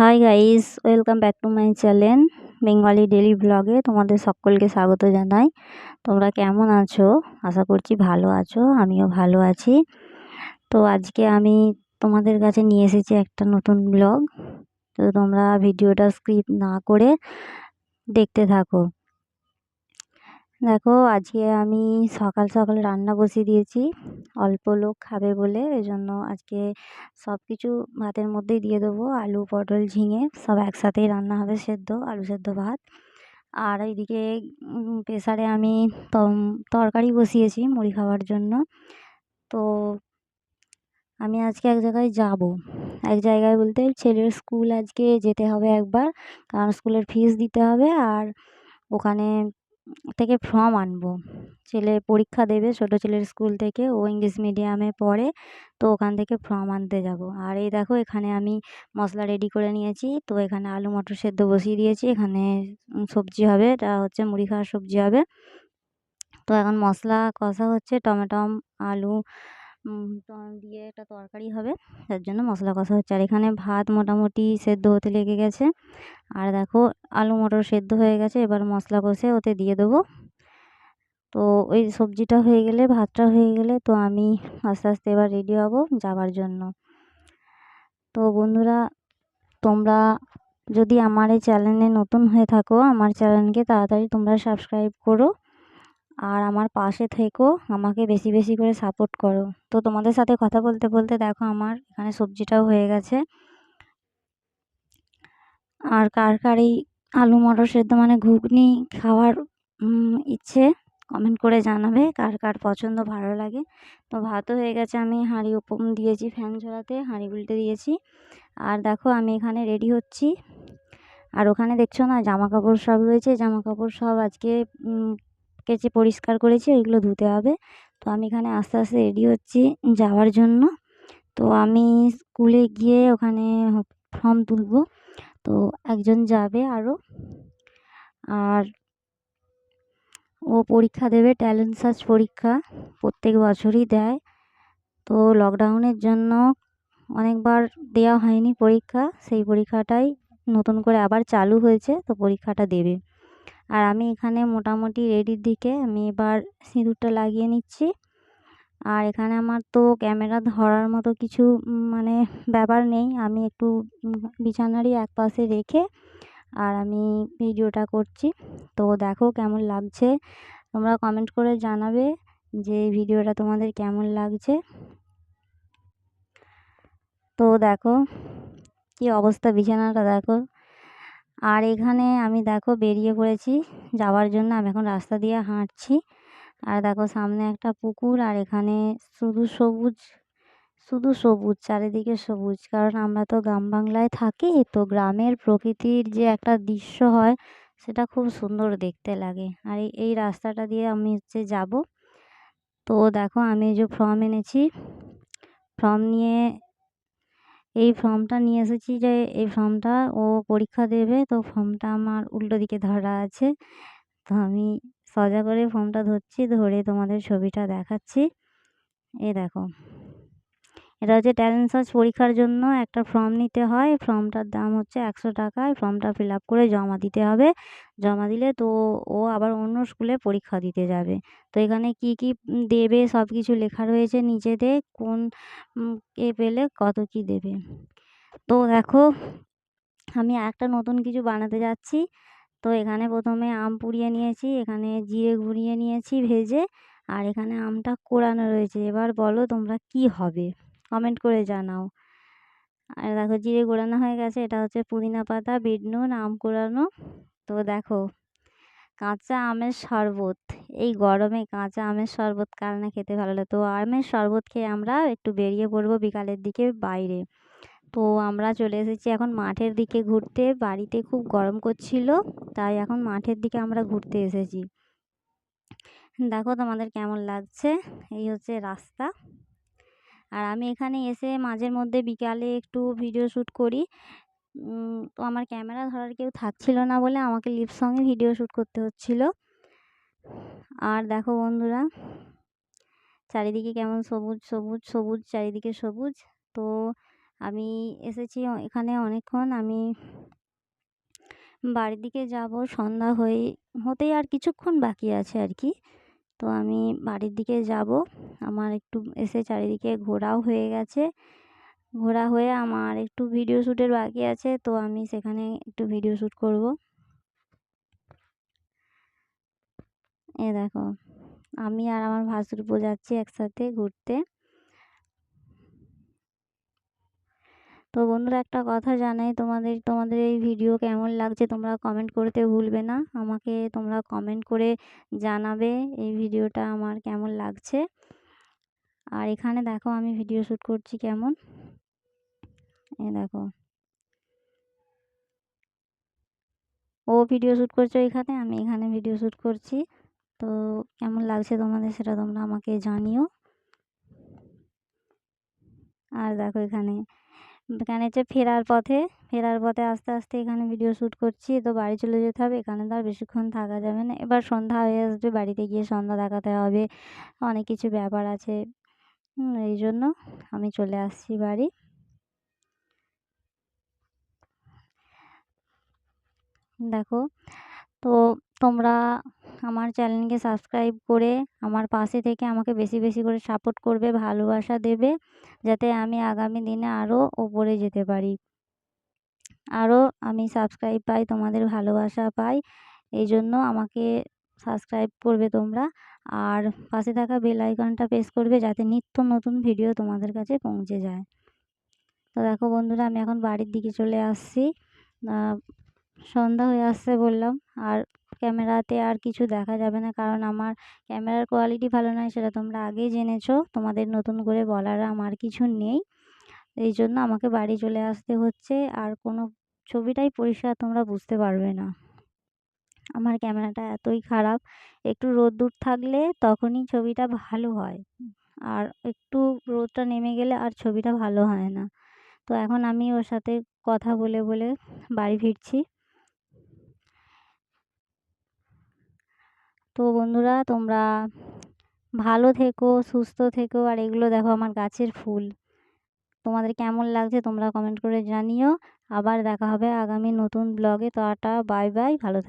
Hi guys welcome back to my channel Bengali daily ব্লগে তোমাদের সকলকে স্বাগত জানাই। তোমরা কেমন আছো? আশা করছি ভালো আছো, আমিও ভালো আছি। তো আজকে আমি তোমাদের কাছে নিয়ে এসেছি একটা নতুন ব্লগ তো তোমরা ভিডিওটা স্ক্রিপ না করে দেখতে থাকো। দেখো, আজকে আমি সকাল সকাল রান্না বসিয়ে দিয়েছি। অল্প লোক খাবে বলে এই জন্য আজকে সব কিছু ভাতের মধ্যেই দিয়ে দেবো। আলু, পটল, ঝিঙে সব একসাথেই রান্না হবে সেদ্ধ, আলু সেদ্ধ ভাত। আর এইদিকে প্রেসারে আমি তরকারি বসিয়েছি মুড়ি খাওয়ার জন্য। তো আমি আজকে এক জায়গায় যাব। এক জায়গায় বলতে ছেলের স্কুল আজকে যেতে হবে একবার, কারণ স্কুলের ফিস দিতে হবে। আর ওখানে থেকে ফর্ম আনব। ছেলে পরীক্ষা দেবে, ছোটো ছেলের স্কুল থেকে, ও ইংলিশ মিডিয়ামে পড়ে, তো ওখান থেকে ফর্ম আনতে যাব। আর এই দেখো, এখানে আমি মশলা রেডি করে নিয়েছি, তো এখানে আলু মটর সেদ্ধ বসিয়ে দিয়েছি, এখানে সবজি হবে, এটা হচ্ছে মুড়ি খাওয়ার সবজি হবে। তো এখন মশলা কষা হচ্ছে, টমেটম, আলু দিয়ে একটা তরকারি হবে, তার জন্য মশলা কষা হচ্ছে। আর এখানে ভাত মোটামুটি সেদ্ধ হতে লেগে গেছে। আর দেখো, আলু মটর সেদ্ধ হয়ে গেছে, এবার মশলা কষে ওতে দিয়ে দেবো। তো ওই সবজিটা হয়ে গেলে, ভাতটা হয়ে গেলে তো আমি আস্তে আস্তে এবার রেডি হব যাওয়ার জন্য। তো বন্ধুরা, তোমরা যদি আমার এই চ্যানেলে নতুন হয়ে থাকো, আমার চ্যানেলকে তাড়াতাড়ি তোমরা সাবস্ক্রাইব করো। আর আমার পাশে থেকো, আমাকে বেশি বেশি করে সাপোর্ট করো। তো তোমাদের সাথে কথা বলতে বলতে দেখো আমার এখানে সবজিটাও হয়ে গেছে। আর কার কার এই আলু, মটর সেদ্ধ মানে ঘুগনি খাওয়ার ইচ্ছে কমেন্ট করে জানাবে কার কার পছন্দ ভালো লাগে। তো ভাতও হয়ে গেছে, আমি হাঁড়ি উপম দিয়েছি ফ্যান ঝরাতে হাঁড়ি উল্টে দিয়েছি। আর দেখো আমি এখানে রেডি হচ্ছি। আর ওখানে দেখছ না জামা কাপড় সব রয়েছে জামা কাপড় সব আজকে কেচে পরিষ্কার করেছি, ওইগুলো ধুতে হবে। তো আমি এখানে আস্তে আস্তে রেডি হচ্ছি যাওয়ার জন্য। তো আমি স্কুলে গিয়ে ওখানে ফর্ম তুলব। তো একজন যাবে আরও আর ও পরীক্ষা দেবে ট্যালেন্ট সার্চ পরীক্ষা প্রত্যেক বছরই দেয়। তো লকডাউনের জন্য অনেকবার দেওয়া হয়নি পরীক্ষা। সেই পরীক্ষাটাই নতুন করে আবার চালু হয়েছে, তো পরীক্ষাটা দেবে। আর আমি এখানে মোটামুটি রেডির দিকে। আমি এবার সিঁদুরটা লাগিয়ে নিচ্ছি। আর এখানে আমার তো ক্যামেরা ধরার মতো কিছু মানে ব্যাপার নেই। আমি একটু বিছানারই এক পাশে রেখে আর আমি ভিডিওটা করছি। তো দেখো কেমন লাগছে। তোমরা কমেন্ট করে জানাবে যে ভিডিওটা তোমাদের কেমন লাগছে। তো দেখো কি অবস্থা বিছানাটা দেখো। আর এখানে আমি দেখো বেরিয়ে পড়েছি। যাওয়ার জন্য আমি এখন রাস্তা দিয়ে হাঁটছি। আর দেখো সামনে একটা পুকুর আর এখানে শুধু সবুজ শুধু সবুজ, চারিদিকে সবুজ। কারণ আমরা তো গ্রাম বাংলায় থাকি, তো গ্রামের প্রকৃতির যে একটা দৃশ্য হয়, সেটা খুব সুন্দর দেখতে লাগে। আর এই রাস্তাটা দিয়ে আমি হচ্ছে যাব। তো দেখো আমি যে ফর্ম এনেছি। ফর্ম নিয়ে এই ফর্মটা নিয়ে এসেছি যে এই ফর্মটা ও পরীক্ষা দেবে, তো ফর্মটা আমার উল্টো দিকে ধরা আছে। তো আমি সোজা করে ফর্মটা ধরছি, ধরে তোমাদের ছবিটা দেখাচ্ছি। এই দেখো। এটা হচ্ছে ট্যালেন্ট সার্চ পরীক্ষার জন্য একটা ফর্ম নিতে হয়। ফর্মটার দাম হচ্ছে একশো টাকা। ফর্মটা ফিল আপ করে জমা দিতে হবে। জমা দিলে তো ও আবার অন্য স্কুলে পরীক্ষা দিতে যাবে। তো এখানে কি কি দেবে সব কিছু লেখা রয়েছে নিচেতে। কোন এ পেলে কত কি দেবে। তো দেখো, আমি একটা নতুন কিছু বানাতে যাচ্ছি। তো এখানে প্রথমে আম পুড়িয়ে নিয়েছি, এখানে জিরে ঘুরিয়ে নিয়েছি ভেজে। আর এখানে আমটা কোড়ানো রয়েছে। এবার বলো তোমরা কি হবে। কমেন্ট করে জানাও। আর দেখো জিরে গোড়ানো হয়ে গেছে, এটা হচ্ছে পুদিনা পাতা, বিট নুন, আম কোড়ানো তো দেখো, কাঁচা আমের শরবত, এই গরমে কাঁচা আমের শরবত কার না খেতে ভালো লাগে? তো আমের শরবত খেয়ে আমরা একটু বেরিয়ে পড়ব বিকালের দিকে বাইরে। তো আমরা চলে এসেছি এখন মাঠের দিকে ঘুরতে। বাড়িতে খুব গরম করছিল, তাই এখন মাঠের দিকে আমরা ঘুরতে এসেছি। দেখো তোমাদের কেমন লাগছে? এই হচ্ছে রাস্তা। আর আমি এখানে এসে মাঝের মধ্যে বিকালে একটু ভিডিও শ্যুট করি। তো আমার ক্যামেরা ধরার কেউ থাকছিল না বলে আমাকে লিপ সঙ্গে ভিডিও শ্যুট করতে হচ্ছিল। আর দেখো বন্ধুরা, চারিদিকে কেমন সবুজ সবুজ সবুজ, চারিদিকে সবুজ। তো আমি এসেছি এখানে অনেকক্ষণ। আমি বাড়ির দিকে যাব, সন্ধ্যা হয়ে, হতেই আর কিছুক্ষণ বাকি আছে আর কি। তো আমি বাড়ির দিকে যাব। আমার একটু এসে চারিদিকে ঘোরাও হয়ে গেছে। ঘোরা হয়ে আমার একটু ভিডিও শ্যুটের বাকি আছে, তো আমি সেখানে একটু ভিডিও শ্যুট করব। এ দেখো, আমি আর আমার ভাসুরপো যাচ্ছি একসাথে ঘুরতে। তো বন্ধুরা একটা কথা জানাই, তোমাদের তোমাদের এই ভিডিও কেমন লাগছে তোমরা কমেন্ট করতে ভুলবে না। আমাকে তোমরা কমেন্ট করে জানাবে এই ভিডিওটা আমার কেমন লাগছে। আর এখানে দেখো আমি ভিডিও শ্যুট করছি কেমন। এ দেখো। ও ভিডিও শ্যুট করছে এখানে আমি এখানে ভিডিও শ্যুট করছি। তো কেমন লাগছে তোমাদের সেটা তোমরা আমাকে জানিও। আর দেখো এখানে এখানে হচ্ছে ফেরার পথে ফেরার পথে আস্তে আস্তে এখানে ভিডিও শ্যুট করছি। তো বাড়ি চলে যেতে হবে, এখানে তো আর বেশিক্ষণ থাকা যাবে না। এবার সন্ধ্যা হয়ে আসবে, বাড়িতে গিয়ে সন্ধ্যা দেখাতে হবে। অনেক কিছু ব্যাপার আছে। এই জন্য আমি চলে আসছি বাড়ি। দেখো, তো তোমরা আমার চ্যানেলকে সাবস্ক্রাইব করে আমার পাশে থেকে আমাকে বেশি বেশি করে সাপোর্ট করবে, ভালোবাসা দেবে, যাতে আমি আগামী দিনে আরও ওপরে যেতে পারি। আরও আমি সাবস্ক্রাইব পাই, তোমাদের ভালোবাসা পাই এই জন্য আমাকে সাবস্ক্রাইব করবে তোমরা। আর পাশে থাকা বেল আইকনটা প্রেস করবে যাতে নিত্য নতুন ভিডিও তোমাদের কাছে পৌঁছে যায়। তো দেখো বন্ধুরা, আমি এখন বাড়ির দিকে চলে আসছি। সন্ধ্যা হয়ে আসছে বললাম। আর ক্যামেরাতে আর কিছু দেখা যাবে না। কারণ আমার ক্যামেরার কোয়ালিটি ভালো নয়, সেটা তোমরা আগেই জেনেছো। তোমাদের নতুন করে বলার আমার কিছু নেই। এই জন্য আমাকে বাড়ি চলে আসতে হচ্ছে। আর কোনো ছবিটাই পরিষ্কার তোমরা বুঝতে পারবে না। আমার ক্যামেরাটা এতই খারাপ, একটু রোদ্দুর থাকলে তখনই ছবিটা ভালো হয়। আর একটু রোদটা নেমে গেলে আর ছবিটা ভালো হয় না। তো এখন আমি ওর সাথে কথা বলে বলে বাড়ি ফিরছি। তো বন্ধুরা, তোমরা ভালো থেকো, সুস্থ থেকো, আর এগুলো দেখো আমার গাছের ফুল। তোমাদের কেমন লাগছে তোমরা কমেন্ট করে জানিও। আবার দেখা হবে আগামী নতুন ব্লগে তো আটা বাই বাই ভালো থাকো।